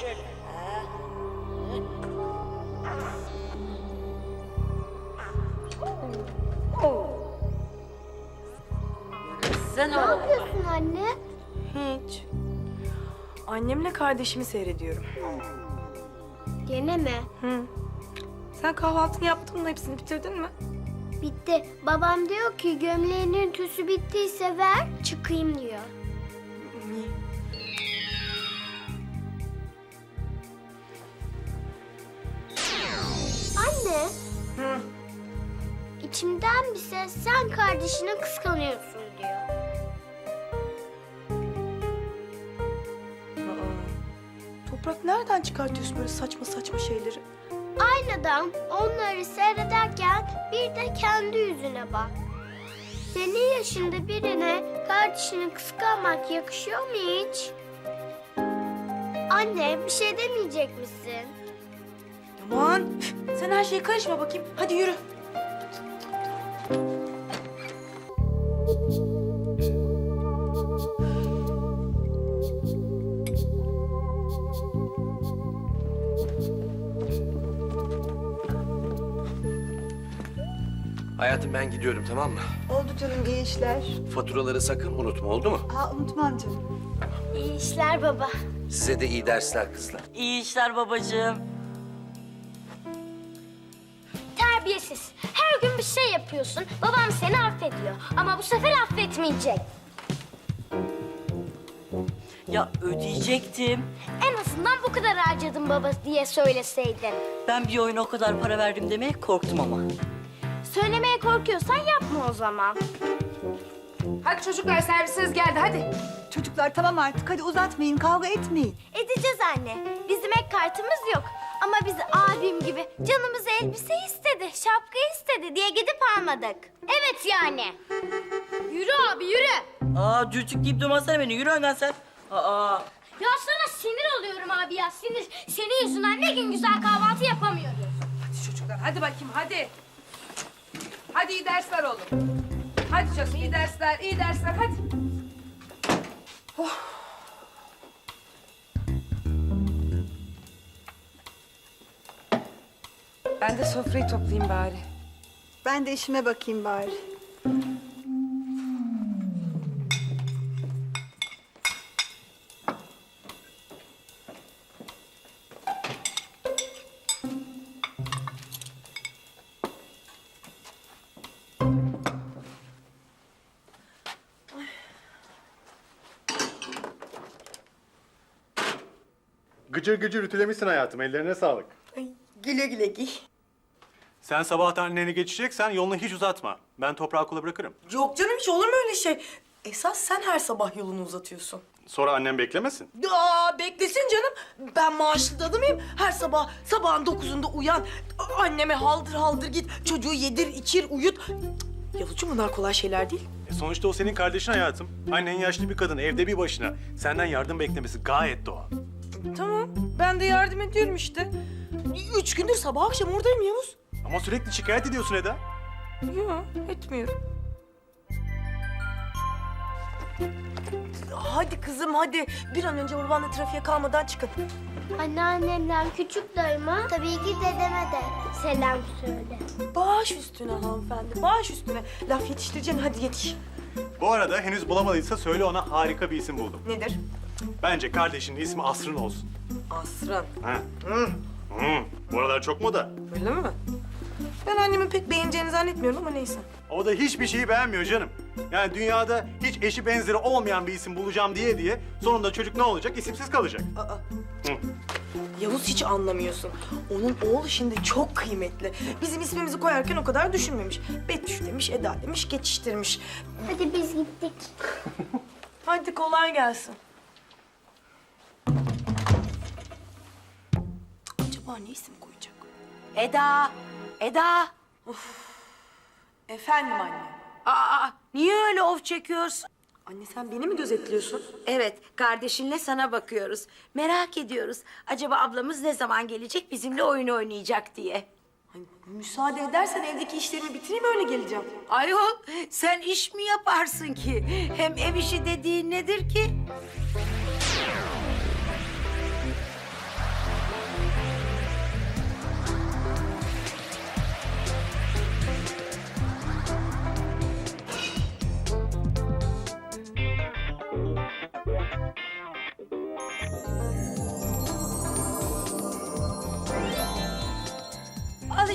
şöyle. Ha. Sen Ne yapıyorsun anne? Hiç. Annemle kardeşimi seyrediyorum. Gene mi? Hı. Sen kahvaltını yaptın mı? Hepsini bitirdin mi? Bitti. Babam diyor ki gömleğinin tüsü bittiyse ver çıkayım diyor. Sen kardeşini kıskanıyorsun diyor. Aa. Toprak nereden çıkartıyorsun böyle saçma saçma şeyleri? Aynadan onları seyrederken bir de kendi yüzüne bak. Senin yaşında birine kardeşini kıskanmak yakışıyor mu hiç? Anne bir şey demeyecek misin? Aman sen her şeye karışma bakayım. Hadi yürü. Hayatım ben gidiyorum tamam mı? Oldu canım iyi işler. Faturaları sakın unutma oldu mu? Ha unutmam canım. İyi işler baba. Size de iyi dersler kızlar. İyi işler babacığım. Terbiyesiz. Her gün bir şey yapıyorsun. Babam seni affediyor. Ama bu sefer affetmeyecek. Ya ödeyecektim. En azından bu kadar harcadım baba diye söyleseydin. Ben bir oyuna o kadar para verdim demeye korktum ama. Söylemeye korkuyorsan yapma o zaman. Hadi çocuklar servisiniz geldi hadi. Çocuklar tamam artık hadi uzatmayın kavga etmeyin. Edeceğiz anne. Bizim ek kartımız yok. Ama biz abim gibi canımız elbise istedi, şapka istedi diye gidip almadık. Evet yani. Yürü abi yürü. Aa dürtük deyip durmasana beni. Yürü önden sen. Aa. Ya sana sinir oluyorum abi ya sinir. Senin yüzünden ne gün güzel kahvaltı yapamıyoruz. Hadi çocuklar hadi bakayım hadi. Hadi iyi dersler oğlum. Hadi çocuğum iyi dersler iyi dersler hadi. Ben de sofrayı toplayayım bari. Ben de işime bakayım bari. Gıcır gıcır ütülemişsin hayatım. Ellerine sağlık. Ay, güle güle giy. Sen sabahtan anneni geçeceksen yolunu hiç uzatma. Ben toprağı kula bırakırım. Yok canım hiç olur mu öyle şey? Esas sen her sabah yolunu uzatıyorsun. Sonra annem beklemesin. Aa beklesin canım. Ben maaşlı dadı mıyım? Her sabah sabahın dokuzunda uyan. Anneme haldır haldır git. Çocuğu yedir, içir, uyut. Yavuzcuğum bunlar kolay şeyler değil. E sonuçta o senin kardeşin hayatım. Annen yaşlı bir kadın, evde bir başına. Senden yardım beklemesi gayet doğal. Tamam. Ben de yardım ediyorum işte. Üç gündür sabah akşam oradayım Yavuz. Ama sürekli şikayet ediyorsun Eda. Yok etmiyorum. Hadi kızım hadi. Bir an önce babanla trafiğe kalmadan çıkın. Anneannemden küçük dayıma tabii ki dedeme de selam söyle. Baş üstüne hanımefendi, baş üstüne. Laf yetiştireceksin hadi yetiş. Bu arada henüz bulamadıysa söyle ona harika bir isim buldum. Nedir? Bence kardeşinin ismi Asrın olsun. Asran. Ha. Hı. Bu aralar çok moda. Öyle mi? Ben annemin pek beğeneceğini zannetmiyorum ama neyse. O da hiçbir şeyi beğenmiyor canım. Yani dünyada hiç eşi benzeri olmayan bir isim bulacağım diye diye sonunda çocuk ne olacak? İsimsiz kalacak. Aa, Hı. Yavuz hiç anlamıyorsun. Onun oğlu şimdi çok kıymetli. Bizim ismimizi koyarken o kadar düşünmemiş. Betüş demiş, Eda demiş, geçiştirmiş. Hadi biz gittik. Hadi kolay gelsin. Acaba ne isim koyacak? Eda, Eda. Efendim anne. Aa, niye öyle of çekiyorsun? Anne sen beni mi gözetliyorsun? Evet, kardeşinle sana bakıyoruz. Merak ediyoruz. Acaba ablamız ne zaman gelecek bizimle oyun oynayacak diye. Müsaade edersen evdeki işlerimi bitireyim öyle geleceğim. Ayol, sen iş mi yaparsın ki? Hem ev işi dediğin nedir ki?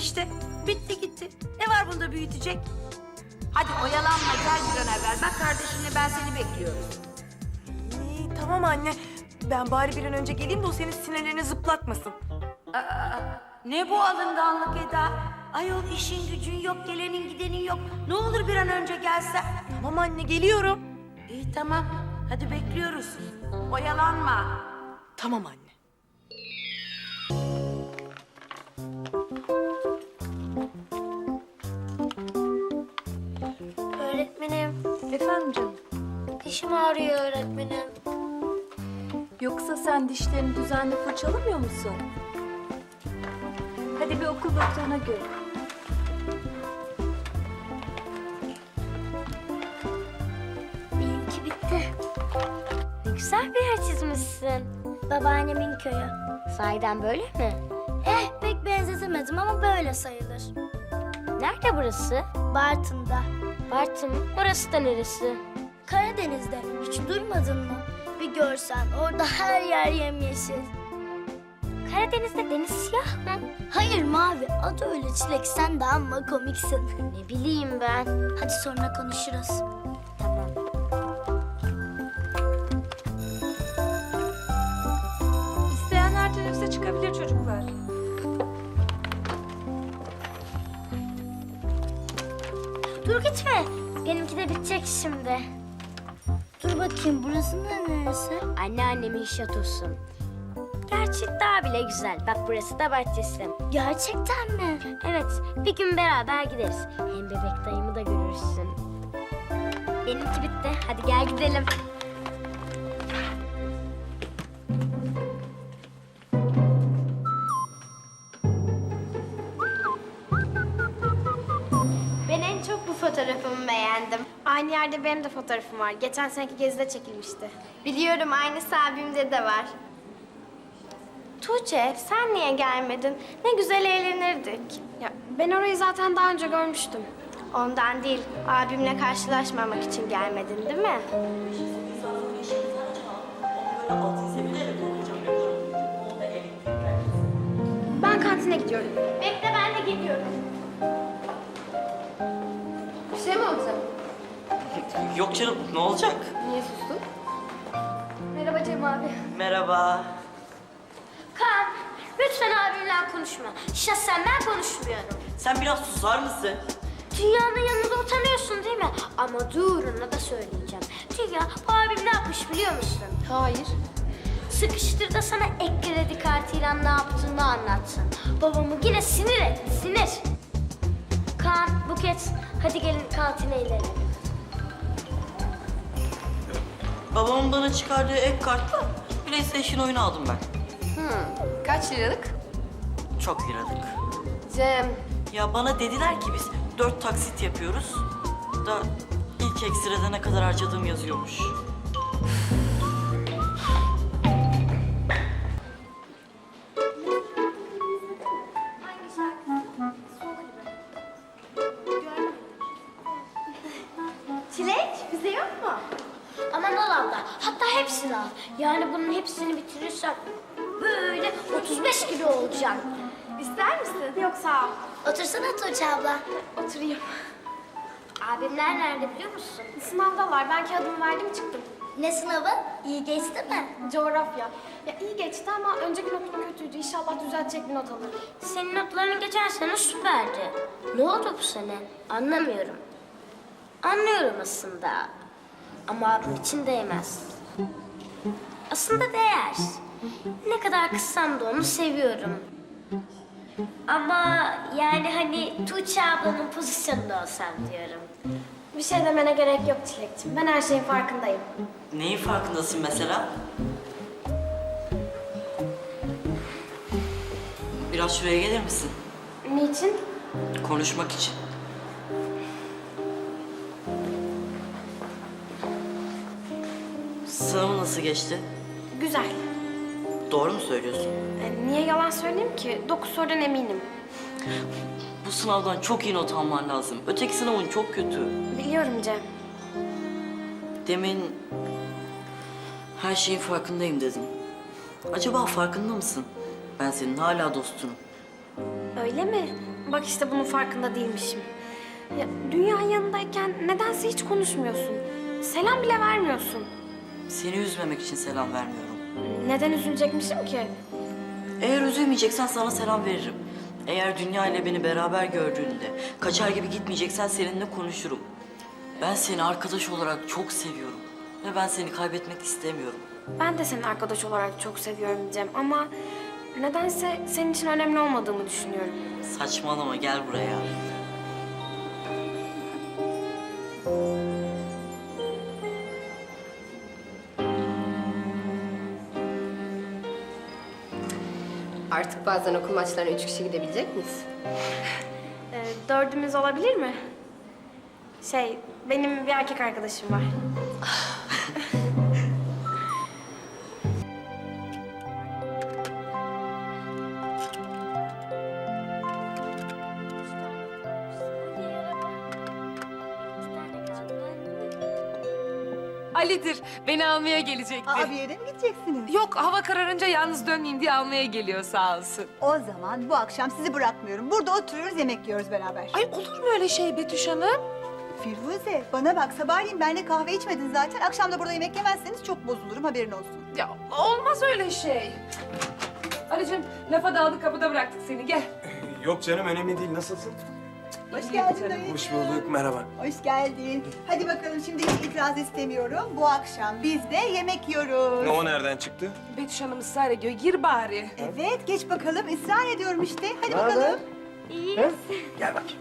İşte. Bitti gitti. Ne var bunda büyütecek? Hadi oyalanma gel bir an evvel. Bak kardeşinle ben seni bekliyorum. İyi, tamam anne. Ben bari bir an önce geleyim de o senin sinirlerini zıplatmasın. Ne bu alınganlık Eda? Ayol işin gücün yok, gelenin gidenin yok. Ne olur bir an önce gelsen. Tamam anne geliyorum. İyi tamam. Hadi bekliyoruz. Oyalanma. Tamam anne. Öğretmenim, Efendim canım. dişim ağrıyor öğretmenim. Yoksa sen dişlerini düzenli fırçalamıyor musun? Hadi bir okul doktoruna gör. Benimki bitti. Ne güzel bir yer çizmişsin. Babaannemin köyü. Sahiden böyle mi? Pek benzetemedim ama böyle sayılır. Nerede burası? Bartın'da. Bartın mı? Orası da neresi? Karadeniz'de. Hiç duymadın mı? Bir görsen orada her yer yemyeşil. Karadeniz'de deniz siyah mı? Hayır mavi. Adı öyle çilek. Sen de amma komiksin. ne bileyim ben. Hadi sonra konuşuruz. Tamam. İsteyenler teneffüse çıkabilir çocuklar. Dur gitme. Benimki de bitecek şimdi. Dur bakayım burası da neresi? Anneannemin şatosu. Gerçi daha bile güzel. Bak burası da bahçesi. Gerçekten mi? Evet. Bir gün beraber gideriz. Hem bebek dayımı da görürsün. Benimki bitti. Hadi gel gidelim. Fotoğrafımı beğendim. Aynı yerde benim de fotoğrafım var. Geçen seneki gezide çekilmişti. Biliyorum aynısı abimde de var. Tuğçe sen niye gelmedin? Ne güzel eğlenirdik. Ya ben orayı zaten daha önce görmüştüm. Ondan değil, abimle karşılaşmamak için gelmedin değil mi? Ben kantine gidiyorum. Bekle Bir şey mi olacak? Yok canım ne olacak? Niye sustun? Merhaba Cem abi. Merhaba. Kaan lütfen abimle konuşma. Şahsen ben konuşmuyorum. Sen biraz susar mısın? Dünya'nın yanında utanıyorsun değil mi? Ama dur ona da söyleyeceğim. Dünya bu abim ne yapmış biliyor musun? Hayır. Sıkıştır da sana ek kredi kartıyla ne yaptığını anlatsın. Babamı yine sinir etti, sinir. Kaan, Buket, hadi gelin kantine inelim. Babamın bana çıkardığı ek kartla PlayStation oyunu aldım ben. Kaç liralık? Çok liralık. Cem. Ya bana dediler ki biz dört taksit yapıyoruz. Da ilk ekstrada ne kadar harcadığım yazıyormuş. İster misin? Yok sağ ol. Otursana Tuğçe abla. Oturayım. Abimler nerede biliyor musun? Sınavdalar. Ben kağıdımı verdim çıktım. Ne sınavı? İyi geçti mi? Coğrafya. Ya iyi geçti ama önceki notum kötüydü. İnşallah düzeltecek bir not alırım. Senin notların geçen sene süperdi. Ne oldu bu sene? Anlamıyorum. Anlıyorum aslında. Ama abim için değmez. Aslında değer. Ne kadar kızsam da onu seviyorum. Ama yani hani Tuğçe ablanın pozisyonunda olsam diyorum. Bir şey demene gerek yok Çilek'ciğim. Ben her şeyin farkındayım. Neyin farkındasın mesela? Biraz şuraya gelir misin? Niçin? Konuşmak için. Sınavın nasıl geçti? Güzel. Doğru mu söylüyorsun? E, niye yalan söyleyeyim ki? Dokuz sorudan eminim. Bu sınavdan çok iyi not alman lazım. Öteki sınavın çok kötü. Biliyorum Cem. Demin her şeyin farkındayım dedim. Acaba farkında mısın? Ben senin hala dostunum. Öyle mi? Bak işte bunun farkında değilmişim. Ya, dünya yanındayken nedense hiç konuşmuyorsun. Selam bile vermiyorsun. Seni üzmemek için selam vermiyorum. Neden üzülecekmişim ki? Eğer üzülmeyeceksen sana selam veririm. Eğer dünya ile beni beraber gördüğünde kaçar gibi gitmeyeceksen seninle konuşurum. Ben seni arkadaş olarak çok seviyorum. Ve ben seni kaybetmek istemiyorum. Ben de seni arkadaş olarak çok seviyorum Cem ama nedense senin için önemli olmadığımı düşünüyorum. Saçmalama gel buraya. Artık bazen okul maçlarına üç kişi gidebilecek miyiz? Ee, dördümüz olabilir mi? Şey, benim bir erkek arkadaşım var. Ali'dir. Beni almaya gelecekti. Aa, bir yere mi gideceksiniz? Yok hava kararınca yalnız dönmeyeyim diye almaya geliyor sağ olsun. O zaman bu akşam sizi bırakmıyorum. Burada oturuyoruz, yemek yiyoruz beraber. Ay olur mu öyle şey Betüş Hanım? Firuze, bana bak sabahleyin benimle kahve içmedin zaten. Akşam da burada yemek yemezseniz çok bozulurum, haberin olsun. Ya olmaz öyle şey. Ali'cim lafa daldık kapıda bıraktık seni gel. Yok canım önemli değil. Nasılsın? Hoş geldin dayı. Hoş bulduk, merhaba. Hoş geldin. Hadi bakalım şimdi hiç itiraz istemiyorum. Bu akşam biz de yemek yiyoruz. O nereden çıktı? Betüş Hanım ısrar ediyor gir bari. Evet, geç bakalım. Israr ediyorum işte. Hadi bakalım. Gel bakayım.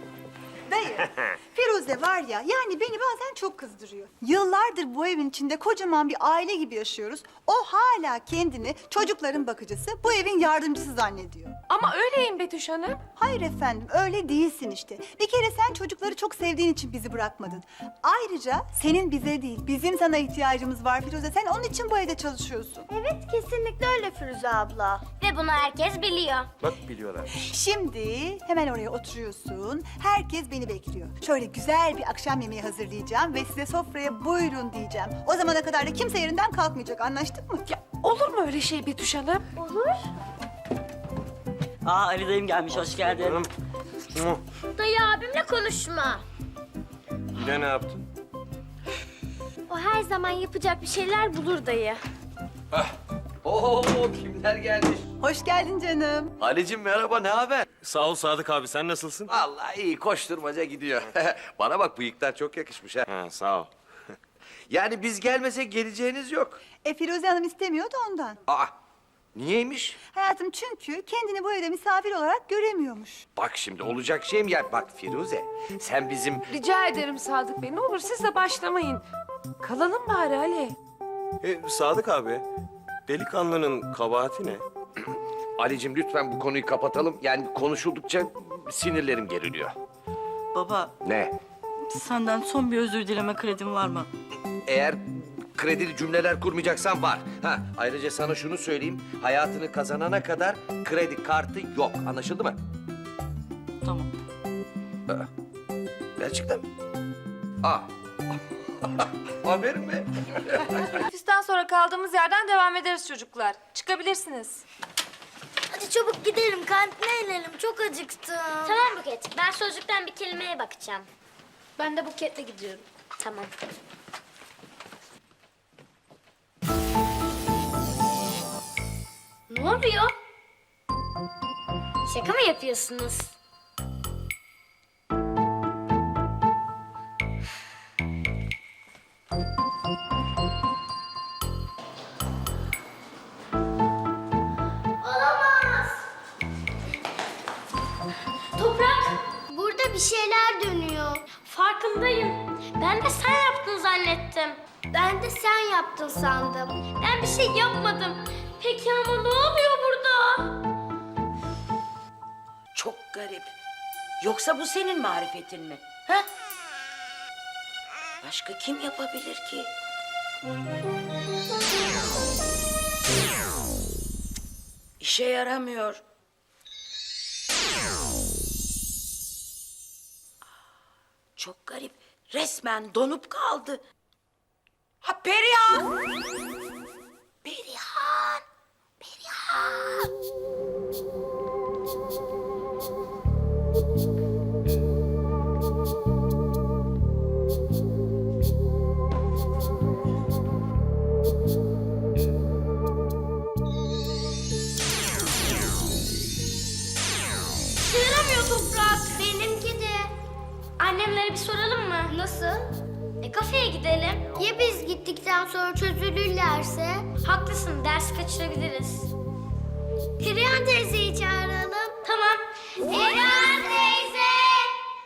Dayı, Firuze var ya, yani beni bazen çok kızdırıyor. Yıllardır bu evin içinde kocaman bir aile gibi yaşıyoruz. O hala kendini çocukların bakıcısı, bu evin yardımcısı zannediyor. Ama öyleyim Betüş Hanım. Hayır efendim, öyle değilsin işte. Bir kere sen çocukları çok sevdiğin için bizi bırakmadın. Ayrıca senin bize değil, bizim sana ihtiyacımız var Firuze. Sen onun için bu evde çalışıyorsun. Evet kesinlikle öyle Firuze abla. Ve bunu herkes biliyor. Bak biliyorlar. Şimdi hemen oraya oturuyorsun. Herkes beni bekliyor. Şöyle güzel bir akşam yemeği hazırlayacağım ve size sofraya buyurun diyeceğim. O zamana kadar da kimse yerinden kalkmayacak. Anlaştık mı? Ya olur mu öyle şey Betüş Hanım? Aa Ali dayım gelmiş hoş geldin. Dayı abimle konuşma. Yine ne yaptın? O her zaman yapacak bir şeyler bulur dayı. Oo kimler gelmiş? Hoş geldin canım. Ali'cim merhaba, ne haber? Sağ ol Sadık abi. Sen nasılsın? Vallahi iyi, koşturmaca gidiyor. Bana bak bıyıklar çok yakışmış ha. Ha, sağ ol. Yani biz gelmesek geleceğiniz yok. E Firuze Hanım istemiyor da ondan. Aa, niyeymiş? Hayatım çünkü kendini bu evde misafir olarak göremiyormuş. Bak şimdi olacak şey mi ya? Bak Firuze, sen bizim... Rica ederim Sadık Bey ne olur siz de başlamayın. Kalalım bari Ali. E, Sadık abi, delikanlının kabahati ne? Ali'cim lütfen bu konuyu kapatalım. Yani konuşuldukça sinirlerim geriliyor. Baba Ne? senden son bir özür dileme kredim var mı? Eğer kredili cümleler kurmayacaksan var. Ha, ayrıca sana şunu söyleyeyim. Hayatını kazanana kadar kredi kartı yok. Anlaşıldı mı? Tamam. Gerçekten mi? Aa. Haberim mi? Ofisten sonra kaldığımız yerden devam ederiz çocuklar. Çıkabilirsiniz. Hadi çabuk gidelim kantine inelim çok acıktım. Tamam Buket ben sözlükten bir kelimeye bakacağım. Ben de Buket'le gidiyorum. Tamam. Ne oluyor? Şaka mı yapıyorsunuz? Yaptın sandım. Ben bir şey yapmadım. Peki ama ne oluyor burada? Çok garip. Yoksa bu senin marifetin mi? Ha? Başka kim yapabilir ki? İşe yaramıyor. Çok garip. Resmen donup kaldı. Ha Perihan! Perihan! Perihan! Gidelim. Ya biz gittikten sonra çözülürlerse? Haklısın ders kaçırabiliriz. Perihan teyzeyi çağıralım. Tamam. Perihan teyze!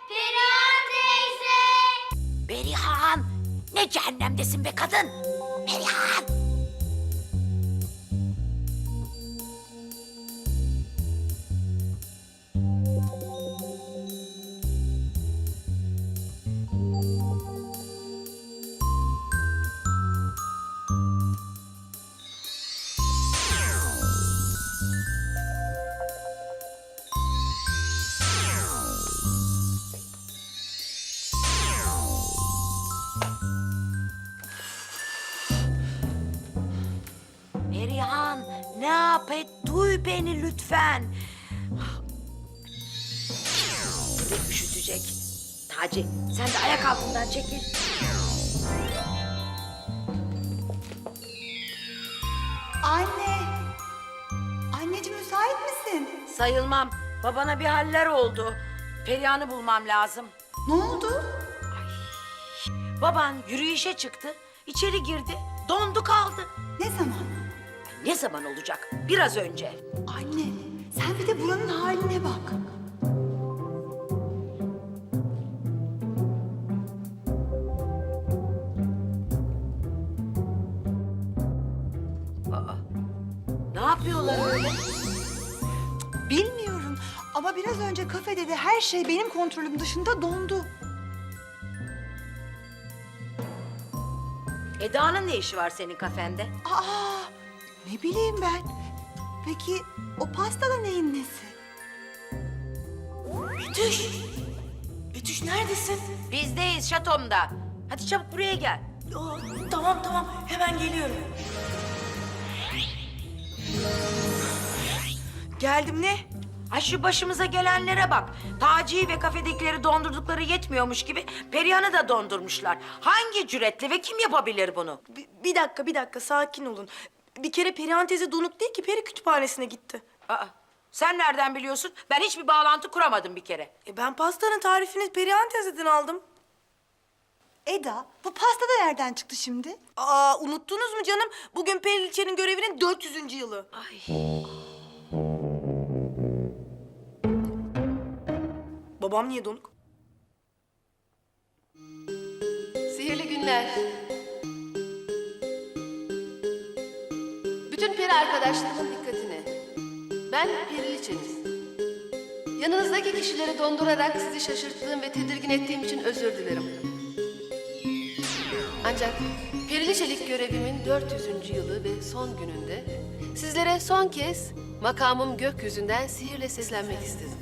Perihan teyze! Berihan! Ne cehennemdesin be kadın? Perihan lütfen. Bebek üşütecek. Taci sen de ayak altından çekil. Anne. Anneciğim müsait misin? Sayılmam. Babana bir haller oldu. Perihan'ı bulmam lazım. Ne oldu? Baban yürüyüşe çıktı. içeri girdi. Dondu kaldı. Ne zaman? Ne zaman olacak? Biraz önce. Anne sen bir de buranın haline bak. Ne yapıyorlar öyle? Bilmiyorum ama biraz önce kafede de her şey benim kontrolüm dışında dondu. Eda'nın ne işi var senin kafende? Aa, ne bileyim ben. Peki o pastada neyin nesi? Betüş! Betüş neredesin? Bizdeyiz şatomda. Hadi çabuk buraya gel. Aa, tamam tamam hemen geliyorum. Geldim ne? Ay şu başımıza gelenlere bak. Taci'yi ve kafedekileri dondurdukları yetmiyormuş gibi Perihan'ı da dondurmuşlar. Hangi cüretle ve kim yapabilir bunu? Bir, bir dakika bir dakika sakin olun. Bir kere Perihan teyze donuk değil ki peri kütüphanesine gitti. Aa, sen nereden biliyorsun? Ben hiçbir bağlantı kuramadım bir kere. E ben pastanın tarifini Perihan teyzeden aldım. Eda bu pasta da nereden çıktı şimdi? Aa unuttunuz mu canım? Bugün Periliçe'nin görevinin 400. yılı. Ay. Babam niye donuk? Sihirli günler. Bütün peri arkadaşlarımın dikkatine. Ben Periliçeniz. Yanınızdaki kişileri dondurarak sizi şaşırttığım ve tedirgin ettiğim için özür dilerim. Ancak Periliçelik görevimin 400. yılı ve son gününde sizlere son kez makamım gökyüzünden sihirle seslenmek istedim.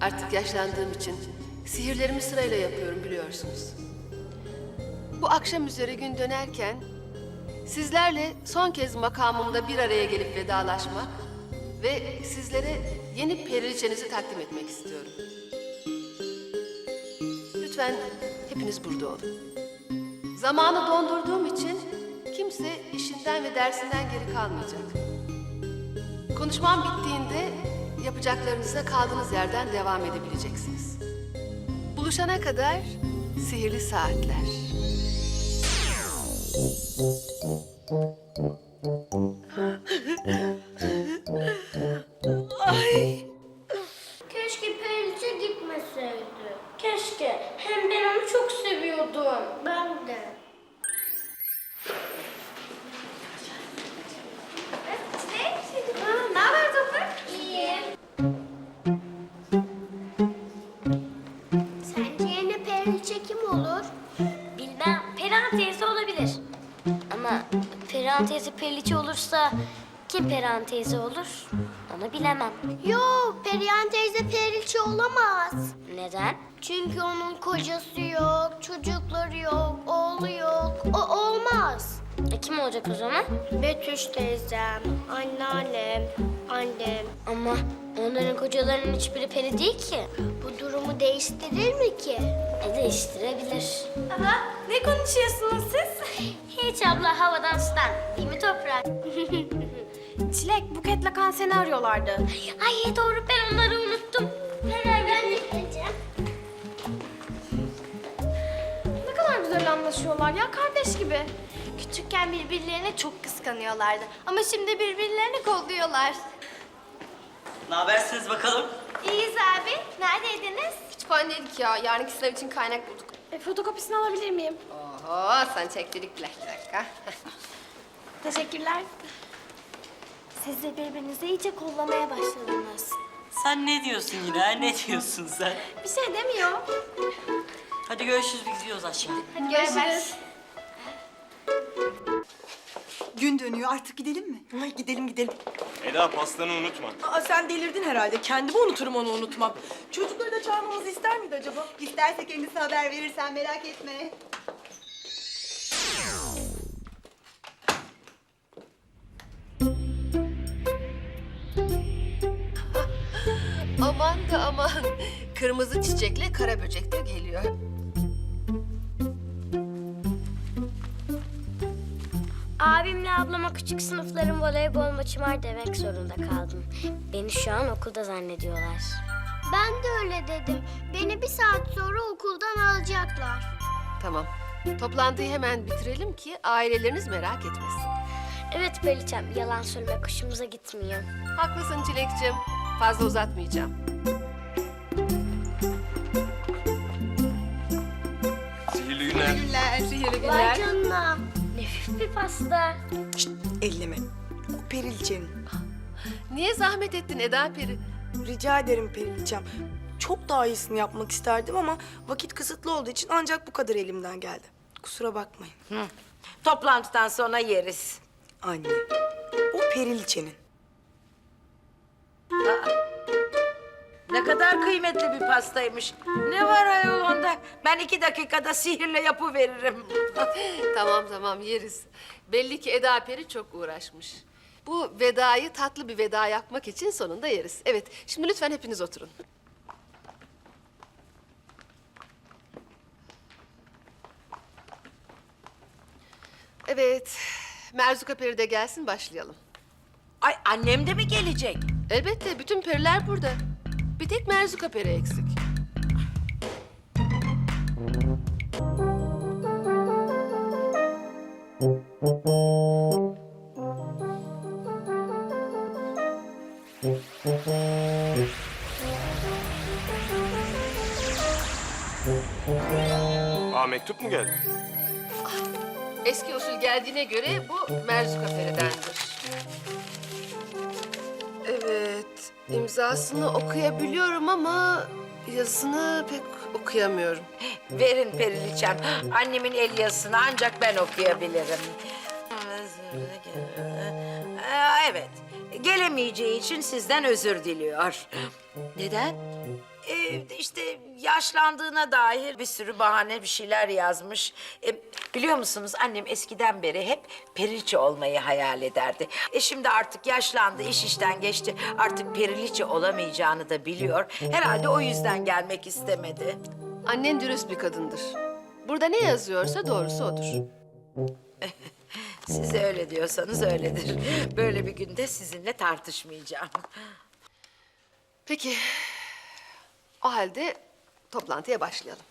Artık yaşlandığım için sihirlerimi sırayla yapıyorum biliyorsunuz. Bu akşam üzere gün dönerken sizlerle son kez makamımda bir araya gelip vedalaşmak ve sizlere yeni periliçenizi takdim etmek istiyorum. Lütfen hepiniz burada olun. Zamanı dondurduğum için kimse işinden ve dersinden geri kalmayacak. Konuşmam bittiğinde yapacaklarınıza kaldığınız yerden devam edebileceksiniz. Buluşana kadar sihirli saatler. Keşke Periliçe gitmeseydi. Keşke. Hem ben onu çok seviyordum. Ben de. Perihan teyze Periliçe olursa kim Perihan teyze olur? Onu bilemem. Yok, Perihan teyze Periliçe olamaz. Neden? Çünkü onun kocası yok, çocukları yok, oğlu yok. O olmaz. E kim olacak o zaman? Betüş teyzem, anneannem, annem. Ama onların kocalarının hiçbiri peri değil ki. Bu durumu değiştirir mi ki? E değiştirebilir. Baba ne konuşuyorsunuz siz? Hiç abla havadan sudan. Değil mi toprak? Çilek, Buket'le kan seni arıyorlardı. Ay doğru ben onları unuttum. Hemen ben gideceğim. güzel anlaşıyorlar ya kardeş gibi. Küçükken birbirlerini çok kıskanıyorlardı. Ama şimdi birbirlerini kolluyorlar. Ne habersiniz bakalım? İyiyiz abi. Neredeydiniz? Kütüphanedeydik ya. Yarınki sınav için kaynak bulduk. E, fotokopisini alabilir miyim? Oho sen çektirdik bile. Bir dakika. Teşekkürler. Siz de birbirinizi iyice kollamaya başladınız. Sen ne diyorsun yine? ha? Ne diyorsun sen? Bir şey demiyor. Hadi görüşürüz biz gidiyoruz aşağı. Hadi görüşürüz. Gün dönüyor artık gidelim mi? Ay, gidelim gidelim. Eda pastanı unutma. Aa, sen delirdin herhalde. Kendimi unuturum onu unutmam. Çocukları da çağırmamızı ister miydi acaba? İsterse kendisi haber verirsen merak etme. Aman da aman. Kırmızı çiçekle kara böcek de geliyor. Abimle ablama küçük sınıfların voleybol maçı var demek zorunda kaldım. Beni şu an okulda zannediyorlar. Ben de öyle dedim. Beni bir saat sonra okuldan alacaklar. Tamam. Toplantıyı hemen bitirelim ki aileleriniz merak etmesin. Evet Periçem, yalan söylemek hoşumuza gitmiyor. Haklısın Çilek'cim. Fazla uzatmayacağım. Sihirli günler. Sihirli Vay günler. canına. Bir pasta. Elleme. O Perilçe'nin. Niye zahmet ettin Eda Peri? Rica ederim Perilçem. Çok daha iyisini yapmak isterdim ama vakit kısıtlı olduğu için ancak bu kadar elimden geldi. Kusura bakmayın. Toplantıdan sonra yeriz. Anne. O Perilçe'nin. Ne kadar kıymetli bir pastaymış. Ne var ayol onda? Ben iki dakikada sihirle yapıveririm. tamam tamam yeriz. Belli ki Eda Peri çok uğraşmış. Bu vedayı tatlı bir veda yapmak için sonunda yeriz. Evet, şimdi lütfen hepiniz oturun. Evet, Merzuka Peri de gelsin başlayalım. Ay annem de mi gelecek? Elbette bütün periler burada. Bir tek Merzuka Peri eksik. Aa mektup mu geldi? Eski usul geldiğine göre imzasını okuyabiliyorum ama yazısını pek okuyamıyorum. Verin Periliçem. Annemin el yazısını ancak ben okuyabilirim. Ee, Evet. Gelemeyeceği için sizden özür diliyor. Neden? Ee, işte yaşlandığına dair bir sürü bahane bir şeyler yazmış. Ee, biliyor musunuz annem eskiden beri hep periliçe olmayı hayal ederdi. E şimdi artık yaşlandı, iş işten geçti. Artık periliçe olamayacağını da biliyor. Herhalde o yüzden gelmek istemedi. Annen dürüst bir kadındır. Burada ne yazıyorsa doğrusu odur. Siz öyle diyorsanız öyledir. Böyle bir günde sizinle tartışmayacağım. Peki, o halde toplantıya başlayalım.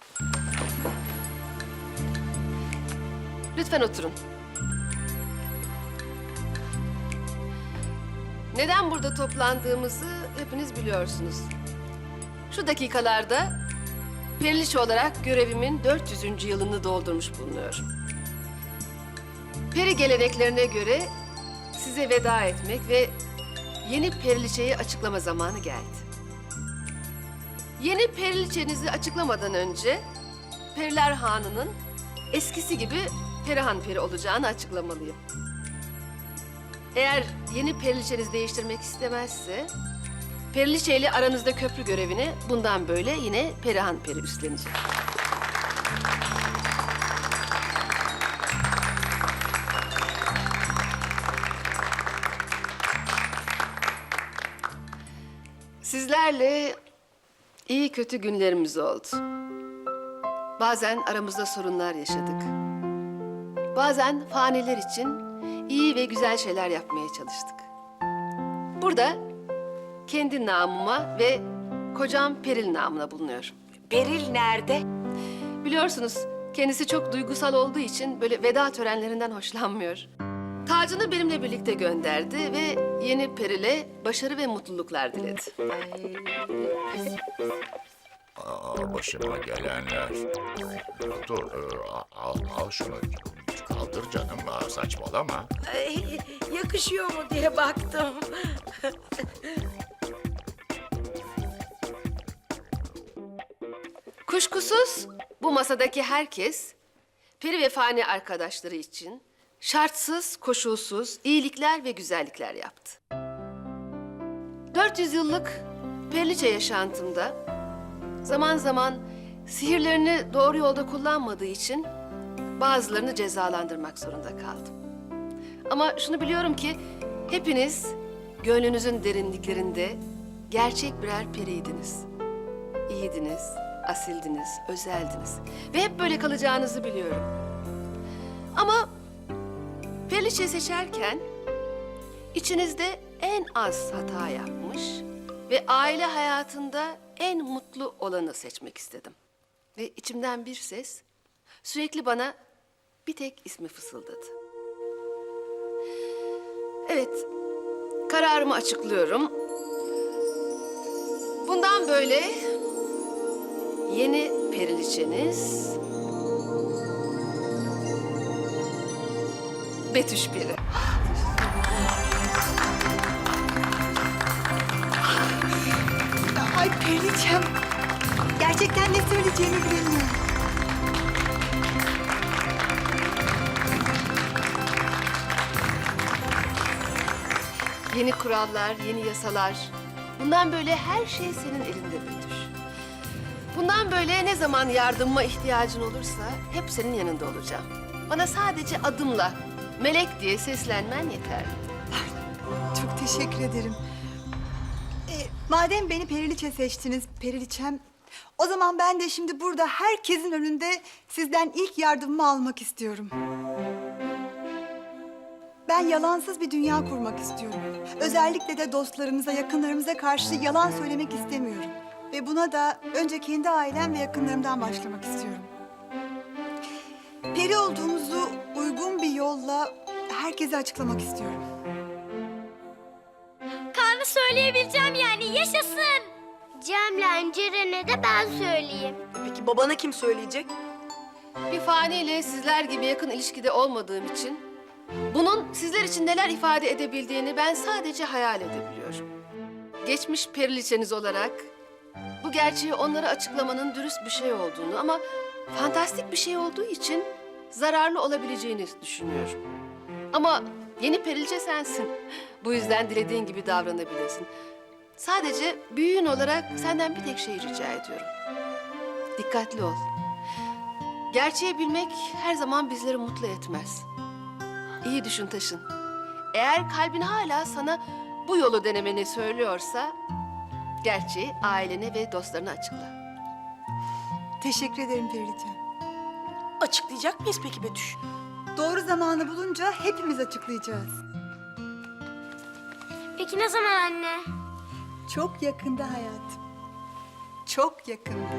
Lütfen oturun. Neden burada toplandığımızı hepiniz biliyorsunuz. Şu dakikalarda Periliçe olarak görevimin 400. yılını doldurmuş bulunuyorum. Peri geleneklerine göre size veda etmek ve yeni Periliçe'yi açıklama zamanı geldi. Yeni Periliçenizi açıklamadan önce Periler Hanı'nın eskisi gibi Perihan Peri olacağını açıklamalıyım. Eğer yeni Periliçeniz değiştirmek istemezse Periliçe ile aranızda köprü görevini bundan böyle yine Perihan Peri üstlenecek. Sizlerle iyi kötü günlerimiz oldu. Bazen aramızda sorunlar yaşadık. Bazen faniler için iyi ve güzel şeyler yapmaya çalıştık. Burada kendi namıma ve kocam Peril namına bulunuyorum. Beril nerede? Biliyorsunuz Kendisi çok duygusal olduğu için böyle veda törenlerinden hoşlanmıyor. Tacını benimle birlikte gönderdi ve yeni Peril'e başarı ve mutluluklar diledi. Aa, başıma gelenler. Dur, e, al, al şunu. Kaldır canım, saçmalama. Ay, yakışıyor mu diye baktım. Kuşkusuz bu masadaki herkes peri ve fani arkadaşları için şartsız, koşulsuz iyilikler ve güzellikler yaptı. 400 yıllık periliçe yaşantımda zaman zaman sihirlerini doğru yolda kullanmadığı için bazılarını cezalandırmak zorunda kaldım. Ama şunu biliyorum ki hepiniz gönlünüzün derinliklerinde gerçek birer periydiniz. İyiydiniz, asildiniz, özeldiniz. Ve hep böyle kalacağınızı biliyorum. Ama Periliçe seçerken içinizde en az hata yapmış ve aile hayatında en mutlu olanı seçmek istedim. Ve içimden bir ses sürekli bana bir tek ismi fısıldadı. Evet, kararımı açıklıyorum. Bundan böyle yeni periliçeniz Betüş Peri. Ay Periliçem. Gerçekten ne söyleyeceğimi bilemiyorum. Yeni kurallar, yeni yasalar. Bundan böyle her şey senin elinde Betüş. Bundan böyle ne zaman yardımıma ihtiyacın olursa hep senin yanında olacağım. Bana sadece adımla melek diye seslenmen yeterli. Çok teşekkür ederim. Ee, madem beni Periliçe seçtiniz Periliçem... ...o zaman ben de şimdi burada herkesin önünde sizden ilk yardımımı almak istiyorum. Ben yalansız bir dünya kurmak istiyorum. Özellikle de dostlarımıza, yakınlarımıza karşı yalan söylemek istemiyorum. Ve buna da önce kendi ailem ve yakınlarımdan başlamak istiyorum. Peri olduğumuzu uygun bir yolla herkese açıklamak istiyorum. Kaan'ı söyleyebileceğim yani yaşasın. Cem'le Ceren'e de ben söyleyeyim. Peki babana kim söyleyecek? Bir faniyle sizler gibi yakın ilişkide olmadığım için... ...bunun sizler için neler ifade edebildiğini ben sadece hayal edebiliyorum. Geçmiş periliçeniz olarak bu gerçeği onlara açıklamanın dürüst bir şey olduğunu ama fantastik bir şey olduğu için zararlı olabileceğini düşünüyorum. Ama yeni periliçe sensin. Bu yüzden dilediğin gibi davranabilirsin. Sadece büyüğün olarak senden bir tek şey rica ediyorum. Dikkatli ol. Gerçeği bilmek her zaman bizleri mutlu etmez. İyi düşün Taşın. Eğer kalbin hala sana bu yolu denemeni söylüyorsa... ...gerçeği ailene ve dostlarına açıkla. Teşekkür ederim Periliçem. Açıklayacak mıyız peki Betüş? Doğru zamanı bulunca hepimiz açıklayacağız. Peki ne zaman anne? Çok yakında hayatım. Çok yakında.